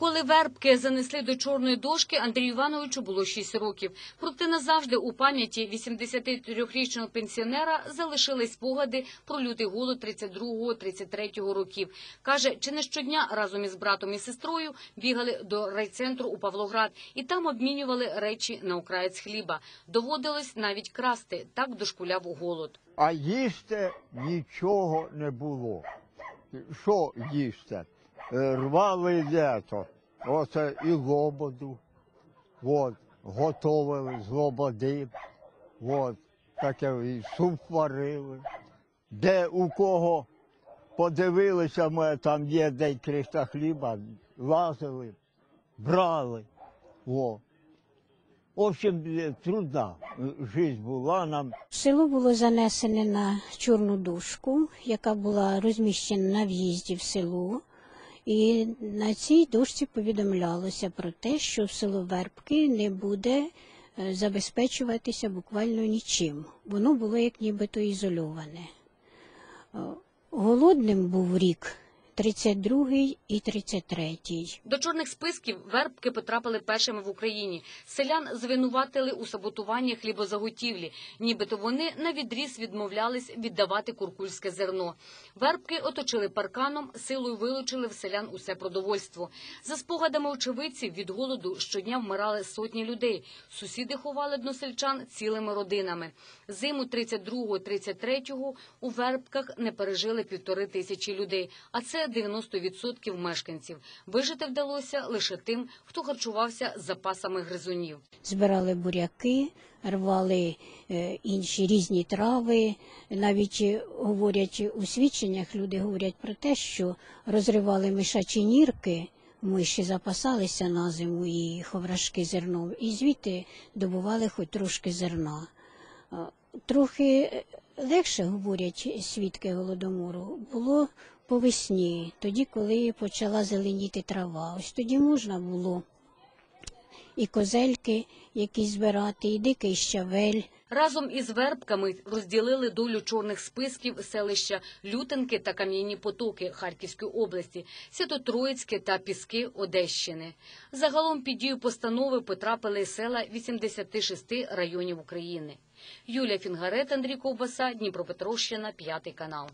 Коли вербки занесли до чорної дошки, Андрію Івановичу було 6 років. Проте назавжди у пам'яті 83-річного пенсіонера залишились спогади про лютий голод 32-33 років. Каже, чи не щодня разом із братом і сестрою бігали до райцентру у Павлоград і там обмінювали речі на окраєць хліба. Доводилось навіть красти. Так дошкуляв голод. А їсти нічого не було. Що їсти? Е, Рвали лето, оце і лободу, от, готовили з лободи, от, таке і суп варили. Де у кого подивилися, ми там є де кришта хліба, лазили, брали. О. В общем, е, трудна життя була нам. Село було занесене на чорну дошку, яка була розміщена на в'їзді в село. І на цій дошці повідомлялося про те, що село Вербки не буде е, забезпечуватися буквально нічим. Воно було як нібито ізольоване. Е, Голодним був рік 32 і 33. До чорних списків вербки потрапили першими в Україні. Селян звинуватили у саботуванні хлібозаготівлі, нібито вони на відріз відмовлялись віддавати куркульське зерно. Вербки оточили парканом, силою вилучили в селян усе продовольство. За спогадами очевидців, від голоду щодня вмирали сотні людей. Сусіди ховали односельчан цілими родинами. Зиму 32-33 у вербках не пережили півтори тисячі людей, а це 90% мешканців. Вижити вдалося лише тим, хто харчувався запасами гризунів. збирали буряки, рвали е, інші різні трави. Навіть е, говорять у свідченнях, люди говорять про те, що розривали мишачі нірки. Миші запасалися на зиму і ховрашки зерном, і звідти добували хоч трошки зерна. Е, Трохи легше, говорять свідки голодомору, було по весні, тоді, коли почала зеленіти трава. Ось тоді можна було і козельки якісь збирати, і дикий щавель. Разом із вербками розділили долю чорних списків селища Лютенки та Кам'яні Потоки Харківської області, Свято-Троїцьке та Піски Одещини. Загалом під дію постанови потрапили села 86 районів України. Юлія Фінгарет, Андрій Ковбаса, Дніпропетровщина, п'ятий канал.